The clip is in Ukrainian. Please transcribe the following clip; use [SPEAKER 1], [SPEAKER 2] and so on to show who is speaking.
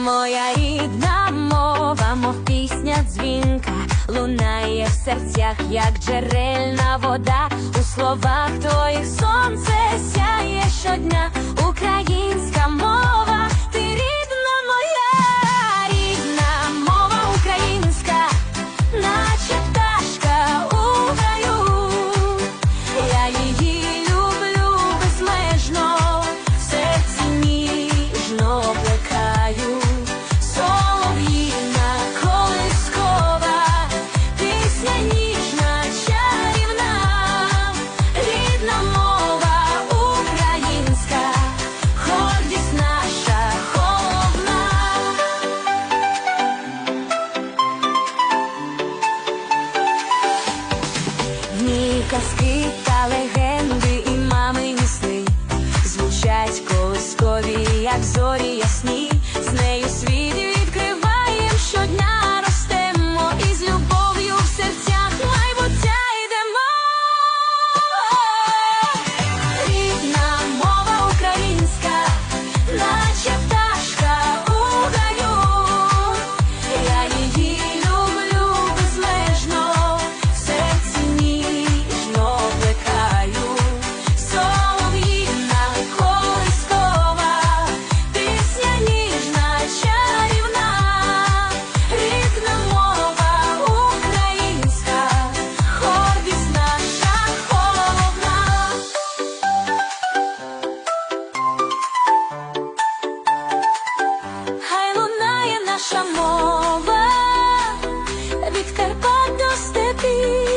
[SPEAKER 1] моя рідна мова, мов пісня дзвінка, лунає в серцях, як джерельна вода, у словах твоїх сонце сяє щодня. казки та легенди і мамині сни звучать колискові, як зорі ясні, з нею світ. наша мова від Карпат до степів.